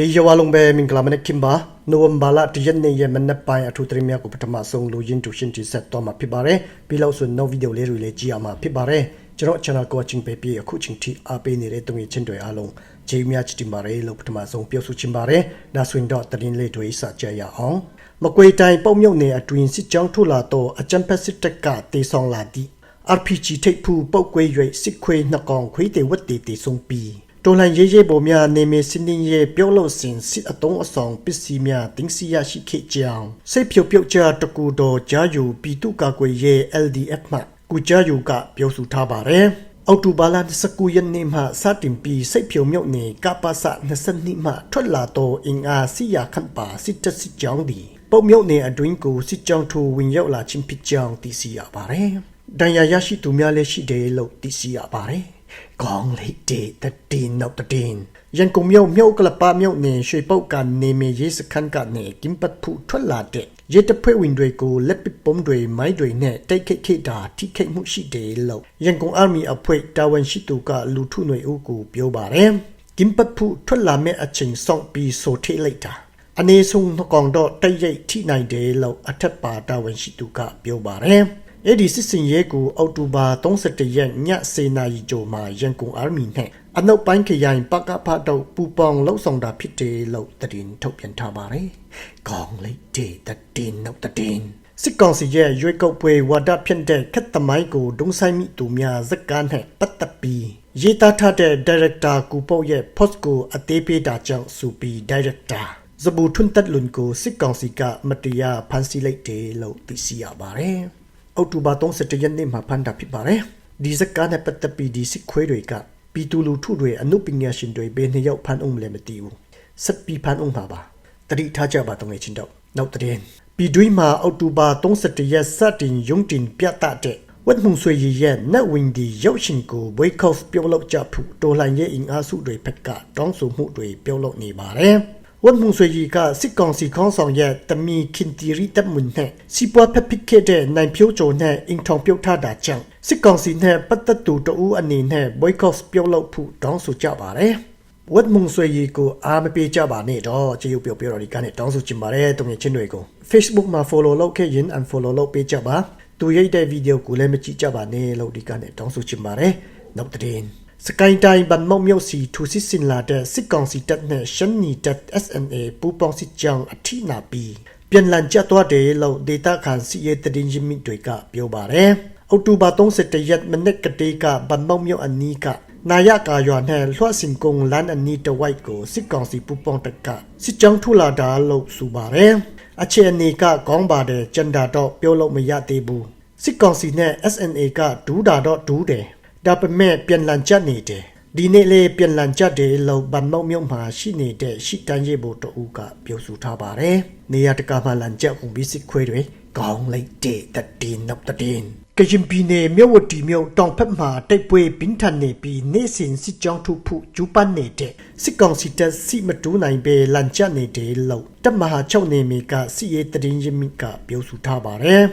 ဟေယဝါလုံးပဲမင်္ဂလာမနက်ခင်ပါနိုဝင်ဘာလတရက်နေ့ရဲ့မနက်ပိုင်းအထူးသတင်းများကိုပထမဆုံးလူရင်းတူရှင်းတိဆက်တော့မှာဖြစ်ပါတယ်ပြီးလို့ဆို no video လေးတွေလည်းကြည့်ရမှာဖြစ်ပါတယ်ကျွန်တော် channel ကိုချင်းပေးပြီးအခုချိန်ထိအားပေးနေတဲ့တုံးချင်းတွေအားလုံးဂျေးများချစ်တင်ပါတယ်လို့ပထမဆုံးပြောဆိုချင်ပါတယ်ဒါဆိုရင်တော့သတင်းလေးတွေစကြရအောင်မကွေတိုင်ပုံမြုပ်နေအတွင်စစ်ကြောင်းထုတ်လာတော့အကြံဖက်စစ်တပ်ကတေဆောင်လာသည့် RPG ထိပ်ဖူးပုတ်ကွေး၍စစ်ခွေးနှစ်ကောင်ခွေးတေဝတ်တေတေဆုံးပြီး တော်လန်ရေးရေးပေါ်များနေမစင်းင်းရဲ့ပြောလို့စင်စစ်အတုံးအဆောင်ပစ္စည်းများတင်းစီရရှိခဲ့ကြောင်းစိတ်ဖြုတ်ပြုတ်ကြတကူတော်ဂျာယူပြည်သူ့ကာကွယ်ရေး LDF မှကုဂျာယူကပြောဆိုထားပါတယ်အောက်တိုဘာလ19ရက်နေ့မှစတင်ပြီးစိတ်ဖြုံမြုပ်နေကပ္ပစ22မှထွက်လာတော့အင်အားစီရခန့်ပါစစ်တစစ်ကြောင်းဒီပုံမြုပ်နေအတွင်းကိုစစ်ကြောင်းထိုးဝင်ရောက်လာခြင်းဖြစ်ကြောင်းသိရှိရပါတယ်ဒဏ်ရာရရှိသူများလည်းရှိတယ်လို့သိရှိရပါတယ်။ ကောင်းလေးတေတတင်နောက်တတင်ရန်ကုန်မြို့မြို့ကလပမြို့နယ်ရွှေပုတ်ကနေမရေးစခန်းကနေကင်ပတ်ဖူထွက်လာတဲ့ရဲတပ်ဖွဲ့ဝင်တွေကိုလက်ပစ်ပုံးတွေမိုင်းတွေနဲ့တိုက်ခိုက်ခဲ့တာထိခိုက်မှုရှိတယ်လို့ရန်ကုန်အာမီအဖွဲ့တာဝန်ရှိသူကလူထုຫນွေဦးကိုပြောပါတယ်။ကင်ပတ်ဖူထွက်လာမဲ့အချိန်ဆောင်ပြီးဆိုထိလိုက်တာ။အနေဆုံးနှကောင်တော့တိုက်ရိုက်ထိနိုင်တယ်လို့အထက်ပါတာဝန်ရှိသူကပြောပါတယ်။ အဲ့ဒီစစ်စင်ရဲကိုအောက်တိုဘာ31ရက်ည7:00နာရီကျော်မှာရန်ကုန်အာမီနဲ့အနောက်ပိုင်းခရိုင်ပကဖတ်တော့ပူပေါင်းလှုပ်ဆောင်တာဖြစ်တယ်လို့သတင်းထုတ်ပြန်ထားပါတယ်။ကောင်းလိုက်တဲ့တည်နောက်တည်စစ်ကောင်စီရဲ့ရွေးကောက်ပွဲဝါဒဖြန့်တဲ့ခက်သမိုင်းကိုဒုံဆိုင်မိသူများဇက်ကားနဲ့ပတ်သက်ပြီးရေးသားထားတဲ့ director ကူပုတ်ရဲ့ post ကိုအသေးပေးတာကြောင့်စူပီ director ဇဘူထွန်းတက်လွန်ကိုစစ်ကောင်စီကမတရားဖမ်းဆီးလိုက်တယ်လို့သိရှိရပါတယ်။ အောက်တိုဘာ31ရက်နေ့မှာဖမ်းတာဖြစ်ပါတယ်။ဒီဇက်ကားနဲ့ပတ်သက်ပြီးဒီစစ်ခွေးတွေကပီတူလူထုတွေအနုပညာရှင်တွေဘယ်နှစ်ယောက်ဖမ်းအောင်လဲမသိဘူး။ဆက်ပြီးဖမ်းအောင်ပါပါ။တတိထားကြပါတော့ငယ်ချင်းတော့နောက်တဲ့ပြည်တွင်းမှာအောက်တိုဘာ31ရက်စတင်ရုံတင်ပြသတဲ့ဝတ်မှုဆွေရရဲ့နတ်ဝင်ဒီရောက်ရှင်ကိုဘွေကော့ပြောလို့ကြဖို့တော်လှန်ရေးအင်အားစုတွေဖက်ကတောင်းဆိုမှုတွေပြောလို့နေပါတယ်။ ဝန်မှုဆွေကြီးကစစ်ကောင်စီခေါင်းဆောင်ရဲ့တမီခင်တီရီတပ်မွန်နဲ့စီပွားဖက်ပစ်ခဲ့တဲ့နိုင်ဖြိုးကျော်နဲ့အင်ထောင်ပြုတ်ထားတာကြောင့်စစ်ကောင်စီနဲ့ပတ်သက်သူတဦးအနေနဲ့ boycott ပြုတ်လုပ်ဖို့တောင်းဆိုကြပါတယ်ဝတ်မှုဆွေကြီးကိုအားမပေးကြပါနဲ့တော့ကြေရုပ်ပြောပြောတော့ဒီကနေတောင်းဆိုချင်ပါတယ်တုံငယ်ချင်းတွေကို Facebook မှာ follow လုပ်ခဲ့ရင် unfollow လုပ်ပေးကြပါသူရိတ်တဲ့ဗီဒီယိုကိုလည်းမကြည့်ကြပါနဲ့လို့ဒီကနေတောင်းဆိုချင်ပါတယ်နောက်တဲ့ စကိုင်းတိုင်းဗန်မောက်မြို့စီထူစစ်စင်လာတဲ့စစ်ကောင်စီတပ်နဲ့ရှမ်းနီတပ် SNA ပူးပေါင်းစစ်ကြောင်းအထိနာပြီးပြန်လည်ကျသွားတယ်လို့ဒေတာခန်စီရဲ့တရင်ရင်းမြစ်တွေကပြောပါတယ်။အောက်တိုဘာ31ရက်မနေ့ကတည်းကဗန်မောက်မြို့အနီးကနာယကာရွာနဲ့လွှတ်စင်ကုံလန်းအနီးတဝိုက်ကိုစစ်ကောင်စီပူးပေါင်းတပ်ကစစ်ကြောင်းထူလာတာလို့ဆိုပါတယ်။အခြေအနေကကောင်းပါတယ်ကျန်တာတော့ပြောလို့မရသေးဘူး။စစ်ကောင်စီနဲ့ SNA ကဒူးတာတော့ဒူးတယ် ဒါပေမဲ့ပြန်လန်ကျနေတယ်ဒီနေ့လေပြန်လန်ကျတယ်လို့ဗန်မောက်မြုံမှာရှိနေတဲ့ရှိတန်းရေးဘုတ်တူကပြောဆိုထားပါတယ်နေရတကာမှလန်ကျကုန်ပြီးစစ်ခွေးတွေကောင်းလိုက်တဲ့တတိနောက်တတိကရင်ပြည်နယ်မြို့ဝတီမြို့တောင်ဖက်မှာတိုက်ပွဲပြင်းထန်နေပြီးနေစဉ်စစ်ကြောင်းထုဖို့ကျူးပန်းနေတဲ့စစ်ကောင်စီတပ်စီမတူးနိုင်ပဲလန်ကျနေတယ်လို့တပ်မဟာချုပ်နေမီကစီရေးတရင်ရမီကပြောဆိုထားပါတယ်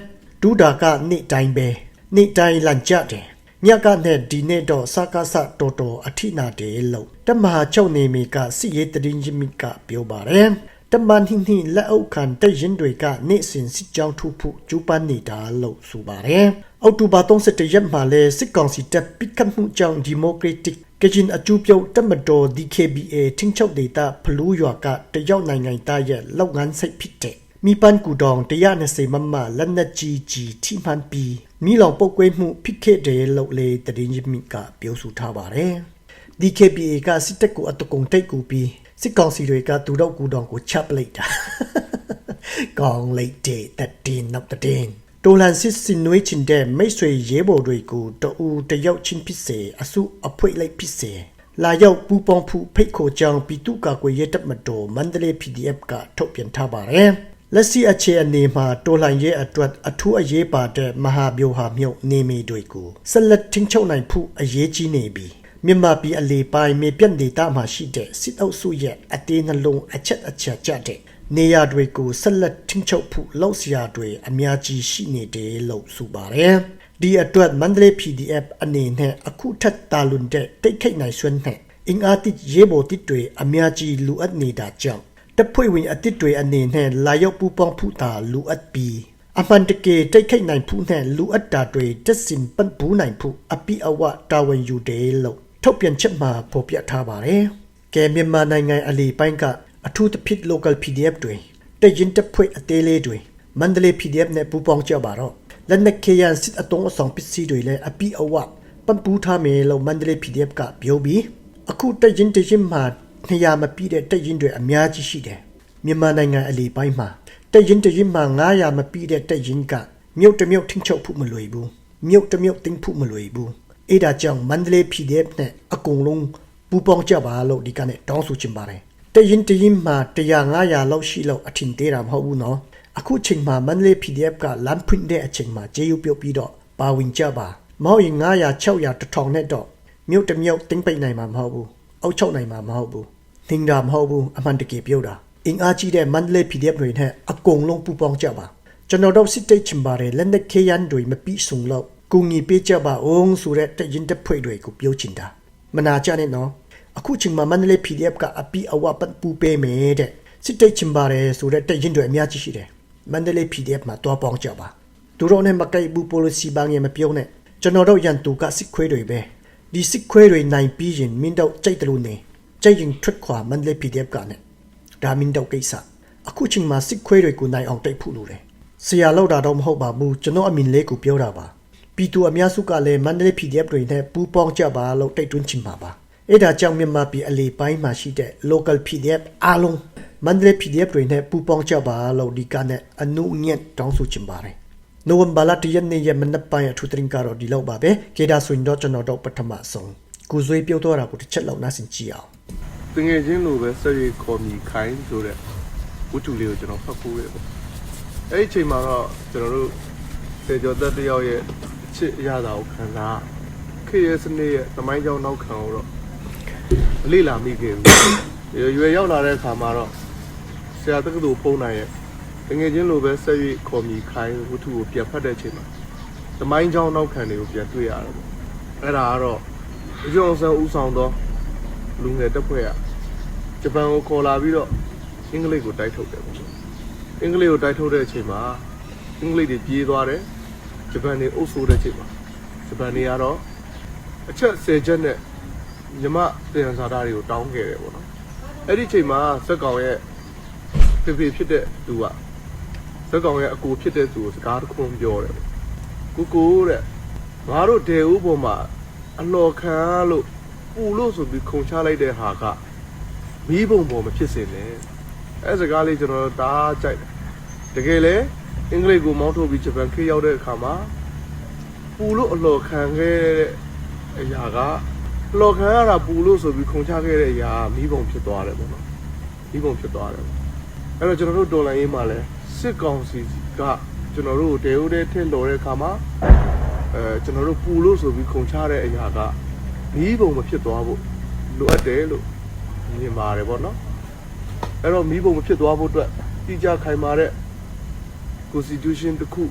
ဒူဒါကနေ့တိုင်းပဲနေ့တိုင်းလန်ကျတယ် မြက်ကနဲ့ဒီနေ့တော့စကားဆတော်တော်အထိနာတယ်လို့တမဟာချုပ်နေမီကစီရေးတရင်ကြီးမီကပြောပါတယ်တမန်ဟင်းဟင်းလက်အုပ်ခံတဲ့ရင်တွေကနေ့စဉ်စစ်ကြောင်းထုဖို့ကျူးပန်းနေတာလို့ဆိုပါတယ်အောက်တိုဘာ31ရက်မှာလဲစစ်ကောင်စီတပ်ပိတ်ခတ်မှုကြောင့်ဒီမိုကရက်တစ်ကချင်အကျူပြုတ်တမတော် DKBA ထင်းချုပ်ဒေတာဖလူးရွာကတရောက်နိုင်ငံသားရဲ့လောက်ငန်းစိတ်ဖြစ်တဲ့မိပန်းကူတောင်120မမလက်နက်ကြီးကြီးထိမှန်ပြီးမိလောင်ပုတ်ကွေးမှုဖြစ်ခဲ့တယ်လို့လေတရင်ကြီးမိကပြောဆိုထားပါတယ်။ DKPA ကစစ်တပ်ကိုအတကုံတိတ်ကူပြီးစစ်ကောင်စီတွေကသူတို့ကူတောင်ကိုချပ်လိုက်တာ။ကောင်းလိုက်တဲ့တတင်နောက်တတင်တိုလန်စစ်စင်နွေးချင်တဲ့မိတ်ဆွေရဲဘော်တွေကိုတူတယောက်ချင်းဖြစ်စေအစုအဖွေလိုက်ဖြစ်စေလာရောက်ပူပေါင်းဖူဖိတ်ခိုကြောင်ပြည်သူ့ကာကွယ်ရေးတပ်မတော်မန္တလေး PDF ကထုတ်ပြန်ထားပါတယ်။ လက်ရှိအခြေအနေမှာတော်လှန်ရေးအတွက်အထူးအရေးပါတဲ့မဟာဗျူဟာမြုပ်နေမီတွေကိုဆက်လက်ထိန်းချုပ်နိုင်ဖို့အရေးကြီးနေပြီးမြန်မာပြည်အလေပိုင်းမြေပြတ်ဒေသမှာရှိတဲ့စစ်အုပ်စုရဲ့အသေးနှလုံးအချက်အချာကျတဲ့နေရာတွေကိုဆက်လက်ထိန်းချုပ်ဖို့လှုပ်ရှားတွေအများကြီးရှိနေတယ်လို့ဆိုပါတယ်ဒီအတွက်မန္တလေး PDF အနေနဲ့အခုထက်တာလွန်တဲ့တိတ်ခိတ်နိုင်စွမ်းနဲ့အင်အားတစ်ရေဘော်တစ်တွေအများကြီးလူအပ်နေတာကြောင့် တပ်ဖွဲ့ဝင်အတစ်တွေအနေနဲ့လာရောက်ပူပေါင်းဖူးတာလူအပ်ပြီးအမှန်တကယ်တိုက်ခိုက်နိုင်ဖူးနဲ့လူအပ်တာတွေတက်စင်ပန်ပူးနိုင်ဖူးအပိအဝတာဝန်ယူတယ်လို့ထုတ်ပြန်ချက်မှာဖော်ပြထားပါတယ်။ကဲမြန်မာနိုင်ငံအလီပိုင်းကအထူးသဖြင့် local PDF တွေတက်ရင်တပ်ဖွဲ့အသေးလေးတွေမန္တလေး PDF နဲ့ပူးပေါင်းကြပါတော့လက်နက်ခေယန်စစ်အတုံးအဆောင်ပစ္စည်းတွေလည်းအပိအဝပန်ပူးထားမယ်လို့မန္တလေး PDF ကပြောပြီးအခုတက်ရင်တရင်မှာ နေရာမပြည့်တဲ့တက်ရင်တွေအများကြီးရှိတယ်မြန်မာနိုင်ငံအလီပိုင်းမှာတက်ရင်တရင်မှာ900မပြည့်တဲ့တက်ရင်ကမြုပ်တစ်မြုပ်ထင်းချုပ်ဖို့မလွယ်ဘူးမြုပ်တစ်မြုပ်တင်းဖို့မလွယ်ဘူးအဲ့ဒါကြောင့်မန္တလေး PDF နဲ့အကုန်လုံးပူးပေါင်းကြပါလို့ဒီကနေ့တောင်းဆိုချင်ပါတယ်တရင်တရင်မှာ100 900လောက်ရှိလောက်အထင်သေးတာမဟုတ်ဘူးနော်အခုချိန်မှာမန္တလေး PDF ကလမ်းဖွင့်တဲ့အချိန်မှာကြေးရုပ်ပြုတ်ပြီးတော့ပါဝင်ကြပါမဟုတ်ရင်900 600 1000နဲ့တော့မြုပ်တစ်မြုပ်တင်းပိတ်နိုင်မှာမဟုတ်ဘူးအောက်ချုပ်နိုင်မှာမဟုတ်ဘူး သင်တာမဟုတ်ဘူးအမှန်တကယ်ပြောတာအင်အားကြီးတဲ့မန္တလေး PDF တွေနဲ့အကုန်လုံးပူးပေါင်းကြပါကျွန်တော်တို့စစ်တိတ်ချင်ပါတယ်လက်နက်ခေယန်တွေမပြီးဆုံးလို့ကူညီပေးကြပါအောင်ဆိုတဲ့တရင်တစ်ဖွဲ့တွေကိုပြောချင်တာမနာကြနဲ့နော်အခုချိန်မှာမန္တလေး PDF ကအပီအဝပတ်ပူပေးမယ်တဲ့စစ်တိတ်ချင်ပါတယ်ဆိုတဲ့တက်ရင်တွေအများကြီးရှိတယ်မန္တလေး PDF မှာတွားပေါင်းကြပါသူတို့နဲ့မကိုက်ဘူး policy ဘန်းရမပြောနဲ့ကျွန်တော်တို့ရန်သူကစစ်ခွေးတွေပဲဒီစစ်ခွေးတွေနိုင်ပြီးရင်မင်းတို့ကြိုက်တယ်လို့နေ ကြိုက်ရင်ထွက်ခွာမန္တလေး PDF ကနဲ့ဒါမင်းတို့ကိစ္စအခုချိန်မှာစစ်ခွေးတွေကိုနိုင်အောင်တိတ်ဖို့လိုတယ်ဆရာလောက်တာတော့မဟုတ်ပါဘူးကျွန်တော်အမင်လေးကိုပြောတာပါပြည်သူအများစုကလည်းမန္တလေး PDF တွေနဲ့ပူးပေါင်းကြပါလို့တိုက်တွန်းချင်ပါပါအဲ့ဒါကြောင့်မြန်မာပြည်အလေးပိုင်းမှာရှိတဲ့ local PDF အားလုံးမန္တလေး PDF တွေနဲ့ပူးပေါင်းကြပါလို့ဒီကနေ့အနုညက်တောင်းဆိုချင်ပါတယ်။နိုဝင်ဘာလတရက်နေ့ရဲ့မနက်ပိုင်းအထူးတင်ကတော့ဒီလောက်ပါပဲ။ကေဒါဆိုရင်တော့ကျွန်တော်တို့ပထမဆုံးကိုဇွေးပြောတော့တာကိုတစ်ချက်လောက်နားဆင်ကြည့်အောင် တငယ်ချင်းလိုပဲဆက်ရီခေါ်မြီခိုင်းဆိုတဲ့ဝတ္ထုလေးကိုကျွန်တော်ဖတ်ဖို့ရပေါ့အဲ့ဒီအချိန်မှာတော့ကျွန်တော်တို့ပေကျော်သက်တစ်ယောက်ရဲ့အချစ်အရသာကိုခံစားခေတ်ရဲ့စနစ်ရဲ့သမိုင်းကြောင်းနောက်ခံကိုတော့အလေးလာမိခဲ့ဘူးရွယ်ရောက်လာတဲ့အခါမှာတော့ဆရာတက္ကသိုလ်ဖုန်းနိုင်ရဲ့တငယ်ချင်းလိုပဲဆက်ရီခေါ်မြီခိုင်းဝတ္ထုကိုပြန်ဖတ်တဲ့အချိန်မှာသမိုင်းကြောင်းနောက်ခံတွေကိုပြန်တွေ့ရတယ်ပေါ့အဲ့ဒါကတော့အကျော်ဆန်းဦးဆောင်သောလူငယ်တပ်ဖွဲ့က ဂျပန်ကိုခေါ်လာပြီးတော့အင်္ဂလိပ်ကိုတိုက်ထုတ်တယ်ပေါ့အင်္ဂလိပ်ကိုတိုက်ထုတ်တဲ့အချိန်မှာအင်္ဂလိပ်တွေပြေးသွားတယ်ဂျပန်တွေအုပ်ဆိုးတဲ့အချိန်မှာဂျပန်တွေကတော့အချက်၁၀ချက်နဲ့မြမတရားစာသားတွေကိုတောင်းခဲ့တယ်ပေါ့နော်အဲ့ဒီအချိန်မှာစက်ကောင်ရဲ့ဖေဖေဖြစ်တဲ့သူကစက်ကောင်ရဲ့အကိုဖြစ်တဲ့သူကိုစကားတစ်ခုပြောတယ်ပေါ့ကိုကိုတဲ့ငါတို့ဒေဦးပေါ်မှာအလော်ခံလို့ပူလို့ဆိုပြီးခုံချလိုက်တဲ့ဟာက မီးပုံပေါ်မဖြစ်စေနဲ့အဲစကားလေးကျွန်တော်တို့ဒါကြိုက်တယ်တကယ်လေအင်္ဂလိပ်ကိုမောင်းထုတ်ပြီးဂျပန်ခေတ်ရောက်တဲ့အခါမှာပူလို့အလော်ခံခဲ့တဲ့အရာကအလော်ခံရတာပူလို့ဆိုပြီးခုံချခဲ့တဲ့အရာကမီးပုံဖြစ်သွားတယ်ပေါ့နော်မီးပုံဖြစ်သွားတယ်ပေါ့အဲ့တော့ကျွန်တော်တို့တော်လိုင်းရေးမှာလဲစစ်ကောင်စီကကျွန်တော်တို့ကိုတဲဦးတဲထစ်လော်တဲ့အခါမှာအဲကျွန်တော်တို့ပူလို့ဆိုပြီးခုံချတဲ့အရာကမီးပုံမဖြစ်သွားဖို့လိုအပ်တယ်လို့ မြင်ပါတယ်ဗောနော်အဲ့တော့မိဘမဖြစ်သွားဖို့အတွက်တိကျခိုင်မာတဲ့ constitution တစ်ခု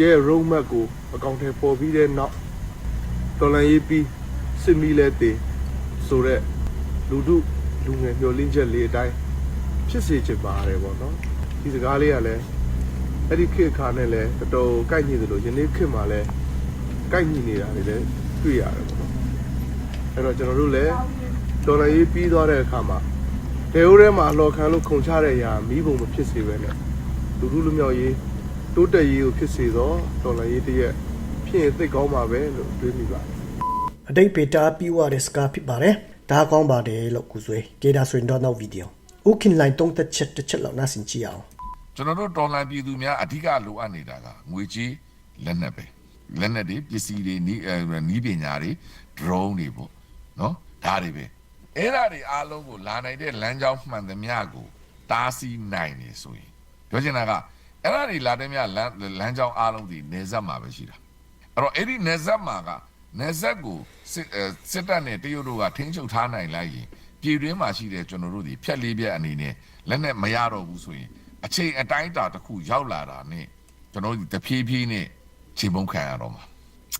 ရဲ့ roadmap ကိုအကောင့်ထဲပေါ်ပြီးတဲ့နောက်တော်လန်ရေးပြီးစစ်မီလဲတည်ဆိုတော့လူတို့လူငယ်မျှော်လင့်ချက်လေးအတိုင်းဖြစ်စေချင်ပါတယ်ဗောနော်ဒီစကားလေးကလည်းအဲ့ဒီခေတ်ခါနဲ့လည်းတော်တော်ကိုက်ညီသလိုယနေ့ခေတ်မှာလည်းကိုက်ညီနေတာတွေလည်းတွေ့ရတယ်ဗောနော်အဲ့တော့ကျွန်တော်တို့လည်း ဒေါ်လာရေးပြီးသွားတဲ့အခါမှာဒေအိုးထဲမှာအလော်ခံလို့ခုံချတဲ့အရာမီးပုံမဖြစ်စေပဲနဲ့လူလူလူမြောက်ရေးတိုးတက်ရေးကိုဖြစ်စေတော့ဒေါ်လာရေးတရက်ဖြစ်ရင်သိကောင်းပါပဲလို့တွေးမိပါတယ်အတိတ်ပေတာပြီးွားတဲ့စကားဖြစ်ပါတယ်ဒါကောင်းပါတယ်လို့ကိုဇွေးကေဒါဆိုရင်တော့နောက်ဗီဒီယိုဥခင်လိုင်းတုံးသက်ချက်တစ်ချက်လောက်နားဆင်ကြည့်အောင်ကျွန်တော်တို့တော်လှန်ပြည်သူများအဓိကလိုအပ်နေတာကငွေကြေးလက်နက်ပဲလက်နက်တွေပစ္စည်းတွေနီးအဲနီးပညာတွေ drone တွေပေါ့နော်ဒါတွေပဲ အဲ့ဒါတွေအားလုံးကိုလာနိုင်တဲ့လမ်းကြောင်းမှန်သမျှကိုတားဆီးနိုင်နေဆိုရင်ပြောချင်တာကအဲ့ဒါတွေလာတဲ့မြလမ်းလမ်းကြောင်းအားလုံးဒီနေဆက်မှာပဲရှိတာအဲ့တော့အဲ့ဒီနေဆက်မှာကနေဆက်ကိုစစ်အဲစစ်တပ်နဲ့တရုတ်တို့ကထိန်းချုပ်ထားနိုင်လိုက်ရင်ပြည်တွင်းမှာရှိတဲ့ကျွန်တော်တို့ဒီဖြက်လေးပြက်အနေနဲ့လက်နဲ့မရတော့ဘူးဆိုရင်အချိန်အတိုင်းအတာတစ်ခုရောက်လာတာနဲ့ကျွန်တော်တို့ဒီတဖြည်းဖြည်းနဲ့ခြေပုံခံရတော့မှာ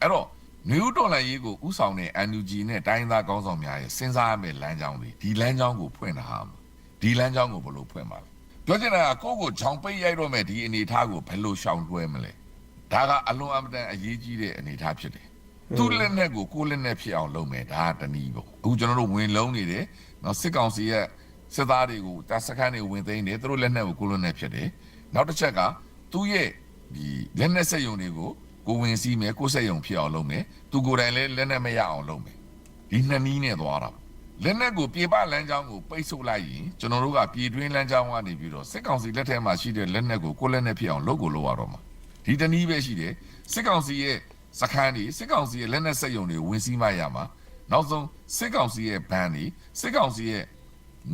အဲ့တော့ နယူးတော်လန်ရေးကိုဥဆောင်တဲ့ NUG နဲ့တိုင်းရင်းသားကောင်းဆောင်များရဲ့စဉ်းစားရမယ့်လမ်းကြောင်းတွေဒီလမ်းကြောင်းကိုဖွင့်တာဟာဒီလမ်းကြောင်းကိုဘယ်လိုဖွင့်ပါလဲပြောချင်တာကကိုယ့်ကိုဂျောင်ပိတ်ရိုက်တော့မဲ့ဒီအနေအထားကိုဘယ်လိုရှောင်လွှဲမလဲဒါကအလွန်အမတန်အရေးကြီးတဲ့အနေအထားဖြစ်တယ်သူ့လက်နဲ့ကိုကိုယ်လက်နဲ့ဖြစ်အောင်လုပ်မယ်ဒါကတနည်းပေါ့အခုကျွန်တော်တို့ဝင်လုံးနေတယ်နော်စစ်ကောင်စီရဲ့စစ်သားတွေကိုတပ်စခန်းတွေဝင်သိမ်းတယ်သူတို့လက်နဲ့ကိုကိုယ်လက်နဲ့ဖြစ်တယ်နောက်တစ်ချက်ကသူ့ရဲ့ဒီလက်နဲ့စက်ယုံတွေကို ကိုဝင်စည်းမယ်ကိုဆက်ယုံဖြစ်အောင်လုပ်မယ်သူကိုယ်တိုင်လည်းလက်နဲ့မရအောင်လုပ်မယ်ဒီနှစ်နည်းနဲ့သွားတာလက်နဲ့ကိုပြေပလမ်းကြောင်းကိုပိတ်ဆို့လိုက်ရင်ကျွန်တော်တို့ကပြည်တွင်းလမ်းကြောင်းကနေပြီးတော့စစ်ကောင်စီလက်ထက်မှာရှိတဲ့လက်နဲ့ကိုကိုလက်နဲ့ဖြစ်အောင်လုပ်ကိုလုပ်ရတော့မှာဒီတနည်းပဲရှိတယ်စစ်ကောင်စီရဲ့စခန်းတွေစစ်ကောင်စီရဲ့လက်နဲ့ဆက်ယုံတွေဝင်စည်းမရမှာနောက်ဆုံးစစ်ကောင်စီရဲ့ဘန်းတွေစစ်ကောင်စီရဲ့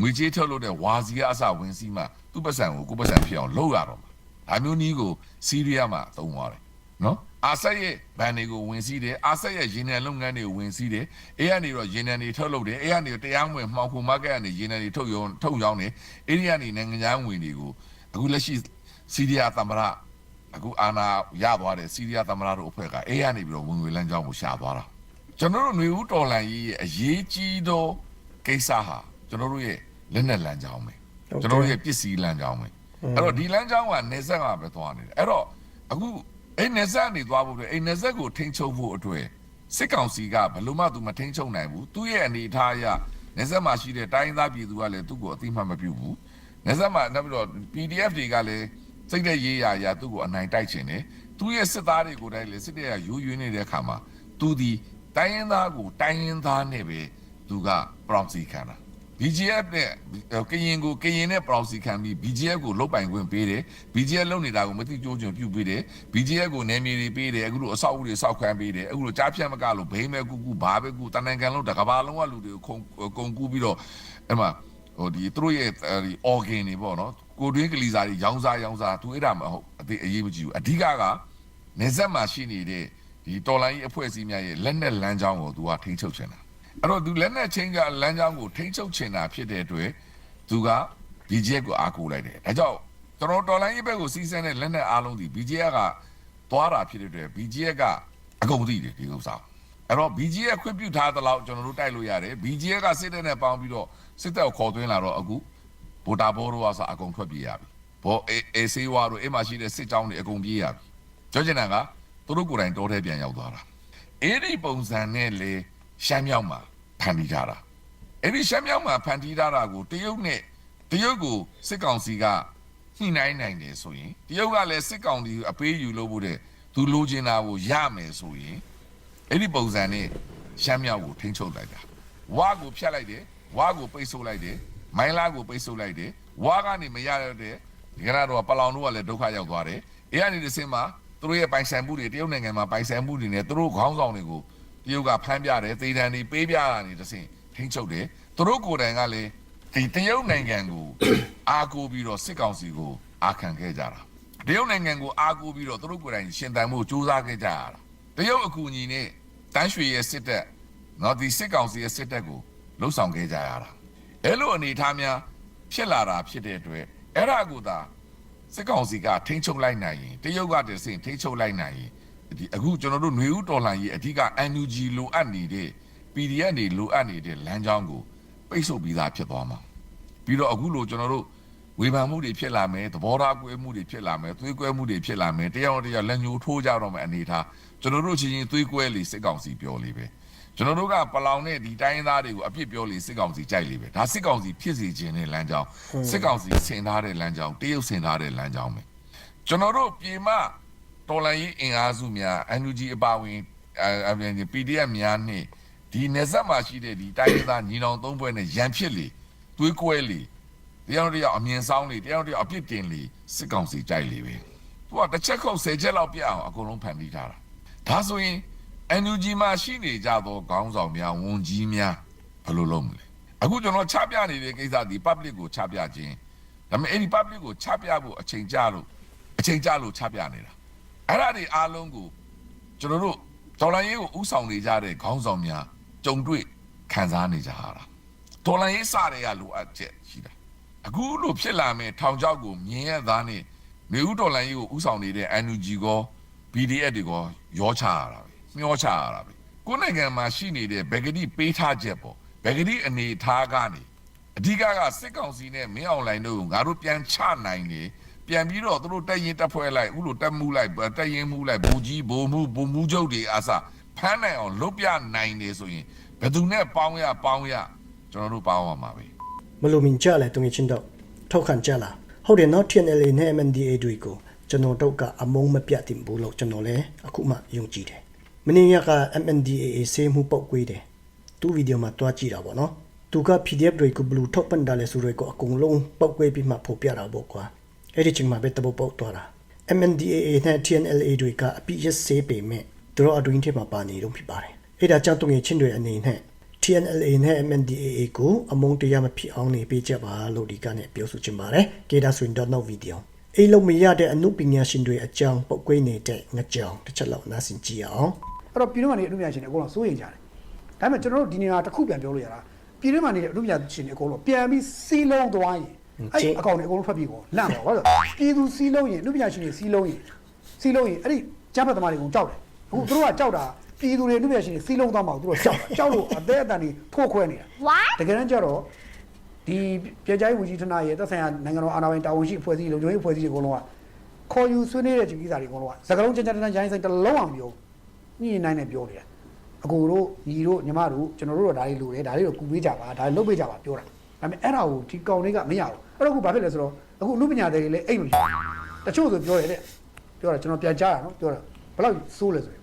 ငွေကြေးထုတ်လို့တဲ့ဝါစီကအစဝင်စည်းမှသူ့ပတ်စံကိုကိုပတ်စံဖြစ်အောင်လုပ်ရတော့မှာဒါမျိုးနည်းကိုစီးရီးယားမှာသုံးသွားတယ်နော် အာဆက်ရဲ့ဘန်တွေကိုဝင်စည်းတယ်အာဆက်ရဲ့ရေနံလုပ်ငန်းတွေကိုဝင်စည်းတယ်အဲကနေတော့ရေနံတွေထုတ်လုပ်တယ်အဲကနေတရားမဝင်မှောင်ခိုမားကတ်ကနေရေနံတွေထုတ်ရောထုတ်ရောင်းတယ်အဲဒီကနေနိုင်ငံခြားဝင်တွေကိုအခုလက်ရှိစီးရီးယားသမ္မတအခုအာဏာရသွားတဲ့စီးရီးယားသမ္မတတို့အဖွဲ့ကအဲကနေပြီးတော့ဝင်ငွေလမ်းကြောင်းကိုရှာသွားတာကျွန်တော်တို့ຫນွေဦးတော်လန်ကြီးရဲ့အရေးကြီးသောကိစ္စဟာကျွန်တော်တို့ရဲ့လက်နက်လမ်းကြောင်းပဲကျွန်တော်တို့ရဲ့ပစ္စည်းလမ်းကြောင်းပဲအဲ့တော့ဒီလမ်းကြောင်းကနေဆက်ကပဲသွားနေတယ်အဲ့တော့အခု အဲ့နေဆက်နေသွားဖို့အတွက်အဲ့နေဆက်ကိုထိန်းချုပ်ဖို့အတွက်စစ်ကောင်စီကဘယ်လို့မှသူမထိန်းချုပ်နိုင်ဘူးသူ့ရဲ့အနေအထားအရနေဆက်မှာရှိတဲ့တိုင်းသားပြည်သူကလည်းသူ့ကိုအသိမှတ်မပြုဘူးနေဆက်မှာနောက်ပြီးတော့ PDF တွေကလည်းစိတ်တဲ့ရေးရာရာသူ့ကိုအနိုင်တိုက်ချင်တယ်သူ့ရဲ့စစ်သားတွေကိုယ်တိုင်လည်းစစ်တဲ့ကယူယူနေတဲ့အခါမှာသူဒီတိုင်းရင်းသားကိုတိုင်းရင်းသားနဲ့ပဲသူက proxy ခံတာ BGF နဲ့ကရင်ကိုကရင်နဲ့ proxy ခံပြီး BGF ကိုလုတ်ပိုင်ခွင့်ပေးတယ် BGF လုံနေတာကိုမသိကြိုးကြုံပြုတ်ပေးတယ် BGF ကိုနယ်မြေတွေပေးတယ်အခုလိုအဆောက်အဦတွေစောက်ခံပေးတယ်အခုလိုကြားဖြတ်မကလို့ဘိမဲကူကူဘာပဲကူတနင်္ဂနွေလုံးတကဘာလုံးကလူတွေကိုခုံကုံကူးပြီးတော့အဲ့မှာဟိုဒီသူတို့ရဲ့ဒီ organ တွေပေါ့နော်ကိုတွင်းကလေးစားတွေရောင်းစားရောင်းစားသူအဲ့ဒါမဟုတ်အသေးအရေးမကြည့်ဘူးအဓိကကနေဆက်မှာရှိနေတဲ့ဒီတော်လိုင်းကြီးအဖွဲ့အစည်းများရဲ့လက်နက်လမ်းကြောင်းကိုသူကထိန်းချုပ်ချင်တာ အဲ့တော့သူလက်နဲ့ချင်းကလမ်းကြောင်းကိုထိန်းချုပ်ချင်တာဖြစ်တဲ့အတွက်သူက BGF ကိုအားကိုးလိုက်တယ်ဒါကြောင့်ကျွန်တော်တော်လိုင်းရေးဘက်ကိုစီးစင်းတဲ့လက်နဲ့အားလုံးဒီ BGF ကသွားတာဖြစ်တဲ့အတွက် BGF ကအကုန်သိတယ်ဒီဥစ္စာအဲ့တော့ BGF ခွင့်ပြုထားသလောက်ကျွန်တော်တို့တိုက်လို့ရတယ် BGF ကစစ်တပ်နဲ့ပေါင်းပြီးတော့စစ်တပ်ကိုခေါ်သွင်းလာတော့အခုဗိုလ်တာဘောတို့ကဆိုအကုန်ထွက်ပြေးရပြီဘောအေအေဆေးဝါတို့အဲ့မှာရှိတဲ့စစ်ကြောင်းတွေအကုန်ပြေးရပြီကြောချင်တာကသူတို့ကိုယ်တိုင်တောထဲပြန်ရောက်သွားတာအဲ့ဒီပုံစံနဲ့လေ ရှမ်းမြောက်မှာဖန်တီးထားတာအဲ့ဒီရှမ်းမြောက်မှာဖန်တီးထားတာကိုတရုတ်နဲ့တရုတ်ကိုစစ်ကောင်စီကညှိနှိုင်းနိုင်တယ်ဆိုရင်တရုတ်ကလည်းစစ်ကောင်စီကိုအပေးယူလို့ဖို့တဲ့သူလိုချင်တာကိုရမယ်ဆိုရင်အဲ့ဒီပုံစံနဲ့ရှမ်းမြောက်ကိုထိန်းချုပ်လိုက်တာဝါကိုဖျက်လိုက်တယ်ဝါကိုပိတ်ဆို့လိုက်တယ်မိုင်းလာကိုပိတ်ဆို့လိုက်တယ်ဝါကနေမရတဲ့ဒီကရတော့ပလောင်တို့ကလည်းဒုက္ခရောက်သွားတယ်အဲ့ကနေတစ်စင်းမှာသူတို့ရဲ့ပိုင်ဆိုင်မှုတွေတရုတ်နိုင်ငံမှာပိုင်ဆိုင်မှုတွေနဲ့သူတို့ခေါင်းဆောင်တွေကို တရုတ်ကဖမ်းပြတယ်သေတံတွေပေးပြတာနေတစ်စင်းထိန်းချုပ်တယ်သူတို့ကိုယ်တိုင်ကလည်းဒီတရုတ်နိုင်ငံကိုအားကိုးပြီးတော့စစ်ကောင်စီကိုအာခံခဲ့ကြတာတရုတ်နိုင်ငံကိုအားကိုးပြီးတော့သူတို့ကိုယ်တိုင်ရှင်တန်မှုစူးစမ်းခဲ့ကြရတာတရုတ်အကူအညီနဲ့တန်းရွှေရဲ့စစ်တပ်နော်ဒီစစ်ကောင်စီရဲ့စစ်တပ်ကိုလှုပ်ဆောင်ခဲ့ကြရတာအဲ့လိုအနေအထားများဖြစ်လာတာဖြစ်တဲ့အတွက်အဲ့ဒါကိုသာစစ်ကောင်စီကထိန်းချုပ်လိုက်နိုင်ရင်တရုတ်ကတည်းကထိန်းချုပ်လိုက်နိုင်ရင် ဒီအခုကျွန်တော်တို့ຫນွေဦးတော်လှန်ရေးအဓိက NUG လိုအပ်နေတဲ့ PDF တွေလိုအပ်နေတဲ့လမ်းကြောင်းကိုပိတ်ဆို့ပြီးသားဖြစ်သွားမှာပြီးတော့အခုလိုကျွန်တော်တို့ဝေဖန်မှုတွေဖြစ်လာမယ်သဘောထားကွဲမှုတွေဖြစ်လာမယ်သွေးကွဲမှုတွေဖြစ်လာမယ်တယောက်နဲ့တယောက်လက်ညှိုးထိုးကြတော့မယ်အနေထားကျွန်တော်တို့ချင်းချင်းသွေးကွဲလေစစ်ကောင်စီပြောလေပဲကျွန်တော်တို့ကပလောင်နဲ့ဒီတိုင်းရင်းသားတွေကိုအပြစ်ပြောလေစစ်ကောင်စီကြိုက်လေပဲဒါစစ်ကောင်စီဖြစ်စေခြင်းတဲ့လမ်းကြောင်းစစ်ကောင်စီဆင်ထားတဲ့လမ်းကြောင်းတရုတ်ဆင်ထားတဲ့လမ်းကြောင်းပဲကျွန်တော်တို့ပြေမ တော်လိုင်းရေးအင်အားစုများ NUG အပါဝင်အပြင် PDF များနဲ့ဒီနေဆက်မှာရှိတဲ့ဒီတိုင်းရင်းသားညီနောင်သုံးဘွဲနဲ့ရန်ဖြစ်လေသွေးကွဲလေတယောက်တစ်ယောက်အမြင်ဆောင်လေတယောက်တစ်ယောက်အပြစ်တင်လေစစ်ကောင်စီကြိုက်လေပဲသူကတစ်ချက်ခုတ်ဆယ်ချက်လောက်ပြအောင်အကုန်လုံးဖန်တီးထားတာဒါဆိုရင် NUG မှာရှိနေကြသောခေါင်းဆောင်များဝန်ကြီးများဘယ်လိုလုပ်မလဲအခုကျွန်တော်ချပြနေတဲ့ကိစ္စဒီ public ကိုချပြခြင်းဒါပေမဲ့အဲ့ဒီ public ကိုချပြဖို့အချိန်ကြာလို့အချိန်ကြာလို့ချပြနေတာ အဲ့ဒါတွေအားလုံးကိုကျွန်တော်တို့ဒေါ်လာရေးကိုဥဆောင်နေကြတဲ့ခေါင်းဆောင်များကြုံတွေ့ခံစားနေကြရတာဒေါ်လာရေးစတွေကလိုအပ်ချက်ရှိတာအခုလို့ဖြစ်လာမဲ့ထောင်ချောက်ကိုမြင်ရသားနဲ့နေဦးဒေါ်လာရေးကိုဥဆောင်နေတဲ့ NUG ကော BDF တွေကောရောချရတာပဲမျောချရတာပဲကိုယ်နိုင်ငံမှာရှိနေတဲ့ဗဂတိပေးထားချက်ပေါ့ဗဂတိအနေထားကနေအဓိကကစစ်ကောင်စီနဲ့မင်းအောင်လှိုင်တို့ကိုငါတို့ပြန်ချနိုင်လေ ပြန်ပြီးတော့သူတို့တက်ရင်တက်ဖွဲ့လိုက်ဥလိုတက်မှုလိုက်တက်ရင်မှုလိုက်ဘူကြီးဘူမှုဘူမှုချုပ်တွေအစားဖမ်းနိုင်အောင်လုပ်ပြနိုင်နေဆိုရင်ဘယ်သူနဲ့ပေါင်းရပေါင်းရကျွန်တော်တို့ပေါင်းရမှာပဲမလို့မင်ကြလဲတုံငချင်းတော့ထောက်ခံကြလားဟုတ်တယ်နော် TNLA နဲ့ MNDAA တွေကိုကျွန်တော်တို့ကအမုန်းမပြတ်တင်ဘူးလို့ကျွန်တော်လည်းအခုမှယုံကြည်တယ်မင်းရက MNDAA ဆေးမှုပောက်ကွေးတယ်သူဗီဒီယိုမှာတွားကြည့်တာပေါ့နော်သူက PDF တွေကိုဘလူးထောက်ပန်တယ်လဲဆိုရဲကိုအကုန်လုံးပောက်ကွေးပြီးမှပို့ပြတာပေါ့ကွာ အဲ့ဒီချိန်မှာပဲတပုတ်ပေါက်သွားတာ MNDAA နဲ့ TNLA တွေကအပြစ်ရစေးပေမဲ့သူတို့အတွင်းထဲမှာပါနေတော့ဖြစ်ပါတယ်အဲ့ဒါကြောင့်တုံငချင်းတွေအနေနဲ့ TNLA နဲ့ MNDAA ကိုအမုန်းတရားမဖြစ်အောင်နေပေးကြပါလို့ဒီကနေ့ပြောဆိုချင်ပါတယ်။ကေဒါဆွင်ဒေါနောက်ဗီဒီယိုအိလုံးမရတဲ့အမှုပညာရှင်တွေအကြောင်းပုတ်ကွေးနေတဲ့ငကြောင်တစ်ချက်လောက်နားဆင်ကြည့်အောင်အဲ့တော့ပြည်တွင်းမှာနေအမှုပညာရှင်တွေအကုန်လုံးစိုးရိမ်ကြတယ်ဒါပေမဲ့ကျွန်တော်တို့ဒီနေရာတစ်ခုပြန်ပြောလို့ရတာပြည်တွင်းမှာနေတဲ့အမှုပညာရှင်တွေအကုန်လုံးပြန်ပြီးစီးလုံးသွားရင် အဲ့အကောင်တွေအကုန်လုံးထွက်ပြီးကောလန့်ပါဘာလို့ပြည်သူစီးလုံးရင်အမှုပညာရှင်တွေစီးလုံးရင်စီးလုံးရင်အဲ့ဒီကျန်းဖတ်သမားတွေကိုကြောက်တယ်အခုသူတို့ကကြောက်တာပြည်သူတွေအမှုပညာရှင်တွေစီးလုံးသွားမှာကိုသူတို့ကြောက်တာကြောက်လို့အသေးအတန်တွေထိုးခွဲနေတာ What? တကယ်တမ်းကျတော့ဒီပြည်ကြားရေးဝန်ကြီးဌာနရဲ့သက်ဆိုင်ရာနိုင်ငံတော်အာဏာပိုင်တာဝန်ရှိအဖွဲ့အစည်းလုံခြုံရေးအဖွဲ့အစည်းတွေအကုန်လုံးကခေါ်ယူဆွေးနွေးတဲ့ကြီးစားတွေအကုန်လုံးကစကလုံးချင်ချင်တန်းချင်ရိုင်းဆိုင်တစ်လုံးအောင်ပြောညှိနှိုင်းနေပြောနေတာအကိုတို့ညီတို့ညီမတို့ကျွန်တော်တို့တော့ဒါလေးလိုတယ်ဒါလေးတော့ကူပေးကြပါဒါလုပ်ပေးကြပါပြောတာဒါပေမဲ့အဲ့ဒါကိုဒီကောင်တွေကမရဘူး အဲ့တော့အခုဘာဖြစ်လဲဆိုတော့အခုအမှုပညာတွေလည်းအိတ်မလို့တချို့ဆိုပြောတယ်တဲ့ပြောတာကျွန်တော်ပြန်ကြားတာနော်ပြောတာဘယ်လောက်စိုးလဲဆိုရင်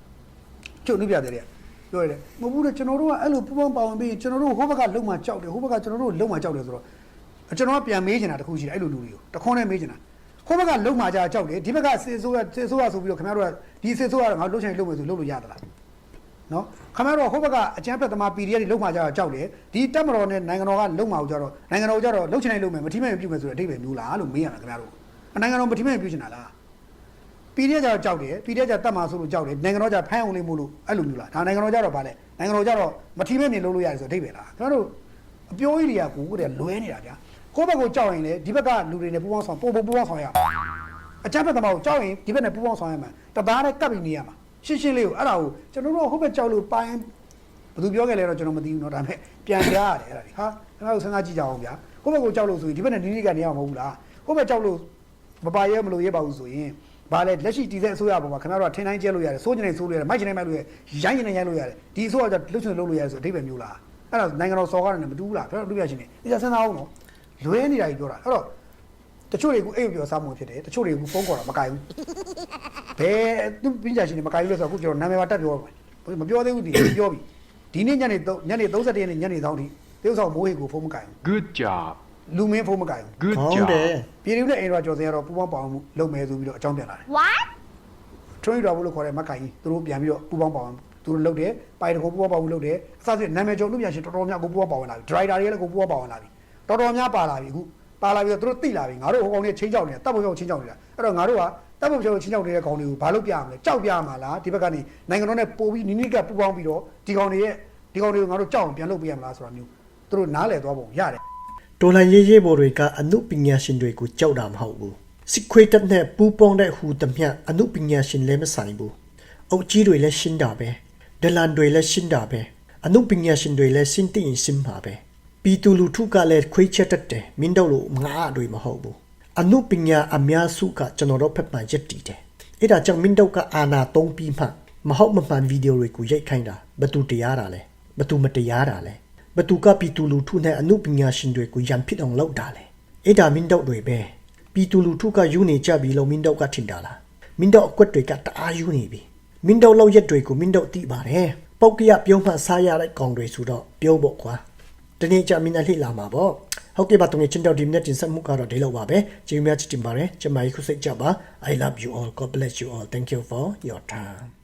ကျုပ်နှုတ်ပြတယ်တဲ့ပြောရတယ်မဟုတ်ဘူးတဲ့ကျွန်တော်တို့ကအဲ့လိုပူပေါင်းပါဝင်ပြီးကျွန်တော်တို့ဟိုဘက်ကလုံမှကြောက်တယ်ဟိုဘက်ကကျွန်တော်တို့လုံမှကြောက်တယ်ဆိုတော့ကျွန်တော်ကပြန်မေးချင်တာတခုရှိတယ်အဲ့လိုလူတွေကိုတခွန်းနဲ့မေးချင်တာဟိုဘက်ကလုံမှကြာကြောက်တယ်ဒီဘက်ကစေဆိုးရစေဆိုးရဆိုပြီးတော့ခင်ဗျားတို့ကဒီစေဆိုးရတော့ငါတို့လှုပ်ချင်လှုပ်မယ်ဆိုလှုပ်လို့ရသလား နော်ခင်ဗျားတို့ဟိုဘက်ကအကျန်းဖက်သမား PDF တွေလုံမှကြာကြောက်တယ်ဒီတက်မတော်နဲ့နိုင်ငံတော်ကလုံမှကြတော့နိုင်ငံတော်ကြတော့လှုပ်ချင်နိုင်လို့မယ်မထိမဲ့ပြုမယ်ဆိုတဲ့အဓိပ္ပာယ်မျိုးလားလို့မေးရတာခင်ဗျားတို့နိုင်ငံတော်မထိမဲ့ပြုချင်တာလားပြည်တဲ့ကြတော့ကြောက်တယ်ပြည်တဲ့ကြတတ်မှာဆိုလို့ကြောက်တယ်နိုင်ငံတော်ကြဖမ်းအောင်လေးမို့လို့အဲ့လိုမျိုးလားဒါနိုင်ငံတော်ကြတော့ဗာလဲနိုင်ငံတော်ကြတော့မထီမဲ့မြင်လို့လို့ရတယ်ဆိုအဓိပ္ပာယ်လားကျွန်တော်တို့အပြိုးကြီးတွေကကိုကိုတည်းလွဲနေတာဗျာကိုယ့်ဘက်ကိုကြောက်ရင်လေဒီဘက်ကလူတွေနဲ့ပူးပေါင်းဆောင်ပို့ပို့ပူးပေါင်းဆောင်ရအောင်အကြမ်းဖက်သမားကိုကြောက်ရင်ဒီဘက်နဲ့ပူးပေါင်းဆောင်ရမှာတသားနဲ့ကပ်ပြီးနေရမှာ ရှင်းရှင်းလေးကိုအဲ့ဒါကိုကျွန်တော်တို့ဟိုဘက်ကြောက်လို့ပိုင်းဘယ်သူပြောခဲ့လဲတော့ကျွန်တော်မသိဘူးเนาะဒါပေမဲ့ပြန်ကြားရတယ်အဲ့ဒါတွေဟာကျွန်တော်တို့စဉ်းစားကြည့်ကြအောင်ဗျာကိုယ့်ဘက်ကိုကြောက်လို့ဆိုရင်ဒီဘက်နဲ့နီးနီးကနေရမှာမဟုတ်ဘူးလားကိုယ့်ဘက်ကြောက်လို့ မပါရဲမလို့ရဲပါဘူးဆိုရင်ဘာလဲလက်ရှိတည်တဲ့အစိုးရပေါ်မှာခင်ဗျားတို့ကထင်းတိုင်းကျဲလို့ရတယ်စိုးကျင်နေစိုးလို့ရတယ်မိုက်ကျင်နေမိုက်လို့ရတယ်ရိုင်းကျင်နေရိုင်းလို့ရတယ်ဒီအစိုးရကလှုပ်ချင်လှုပ်လို့ရတယ်ဆိုအဓိပ္ပာယ်မျိုးလားအဲ့ဒါနိုင်ငံတော်စော်ကားတယ်မတူဘူးလားကျွန်တော်တို့ပြရှင်နေဒီကစဉ်းစားအောင်နော်လွဲနေတာကြီးပြောတာအဲ့တော့ တချို့တွေကအိမ်ပြောစားမှုဖြစ်တယ်တချို့တွေကဖုန်းခေါ်တာမကြိုက်ဘူးဘယ်သူပြညာရှင်တွေမကြိုက်ဘူးလဲဆိုတော့အခုကျွန်တော်နာမည်ပါတက်ပြောမယ်မပြောသေးဘူးဒီပြောပြီဒီနေ့ညနေ3ညနေ31ရက်နေ့ညနေ3ထိတေုပ်ဆောင်မိုးဟေကိုဖုန်းမကြိုက်ဘူး Good job. လူမင်းဖုန်းမကြိုက်ဘူး Good ကောင်း job. တယ်ပြည်သူနဲ့အိမ်တော်ကျော်စင်ကတော့ပူပေါင်းပါအောင်မှုလုပ်မယ်ဆိုပြီးတော့အကြောင်းပြန်လာတယ် What? ထွန်းရီတော်ဘူးလို့ခေါ်တဲ့မက်ကိုင်ကြီးသူတို့ပြန်ပြီးတော့ပူပေါင်းပါအောင်သူတို့လုပ်တယ်ပိုင်တကိုပူပေါင်းပါအောင်လုပ်တယ်အစစနာမည်ကျော်လူပြန်ရှင်တော်တော်များကိုပူပေါင်းပါအောင်လာပြီဒရိုက်တာတွေလည်းကိုပူပေါင်းပါအောင်လာပြီတော်တော်များပါလာပြီအခု ပါလာပြီးတော့သူတို့သိလာပြီငါတို့ဟိုကောင်တွေချင်းချောက်နေတာတပ်ဖို့ချောက်ချင်းချောက်နေတာအဲ့တော့ငါတို့ကတပ်ဖို့ချောက်ချင်းချောက်နေတဲ့ကောင်တွေကိုဘာလို့ပြရမလဲကြောက်ပြရမှာလားဒီဘက်ကနေနိုင်ငံတော်နဲ့ပို့ပြီးနိနိကပူပေါင်းပြီးတော့ဒီကောင်တွေရဲ့ဒီကောင်တွေကိုငါတို့ကြောက်အောင်ပြန်လုပ်ပေးရမလားဆိုတာမျိုးသူတို့နားလည်သွားပုံရတယ်တော်လိုင်းရေးရေးဘော်တွေကအမှုပညာရှင်တွေကိုကြောက်တာမဟုတ်ဘူးစစ်ခွေးတက်နဲ့ပူပေါင်းတဲ့ဟူသမျှအမှုပညာရှင်လည်းမဆိုင်ဘူးအုတ်ကြီးတွေလည်းရှင်းတာပဲဒလန်တွေလည်းရှင်းတာပဲအမှုပညာရှင်တွေလည်းရှင်းသိရင်ရှင်းပါ ပဲပီတူလူထုကလည်းခွေးချက်တတ်တယ်မင်းတို့လိုငါအတွေမဟုတ်ဘူးအမှုပညာအများစုကကျွန်တော်တို့ဖက်မှန်ရက်တည်တယ်အဲ့ဒါကြောင့်မင်းတို့ကအာနာသုံးပြီးမှမဟုတ်မမှန်ဗီဒီယိုတွေကိုရိုက်ခိုင်းတာဘသူတရားတာလဲဘသူမတရားတာလဲဘသူကပီတူလူထုနဲ့အမှုပညာရှင်တွေကိုရံဖြစ်အောင်လုပ်တာလေအဲ့ဒါမင်းတို့တွေပဲပီတူလူထုကယူနေကြပြီလို့မင်းတို့ကထင်တာလားမင်းတို့အကွက်တွေကတအားယူနေပြီမင်းတို့လောက်ရက်တွေကိုမင်းတို့သိပါတယ်ပုတ်ကရပြုံးမှစားရတဲ့ကောင်တွေဆိုတော့ပြောဖို့ကွာ တနေ့ကျမင်းအလှလာမှာပေါ့ဟုတ်ကဲ့ပါတုံးချင်းတော့ဒီနေ့တင်ဆက်မှုကတော့ဒီလောက်ပါပဲကျေးဇူးများချစ်တင်ပါတယ်ကျမကြီးခုစိတ်ကြပါ I love you all God bless you all thank you for your time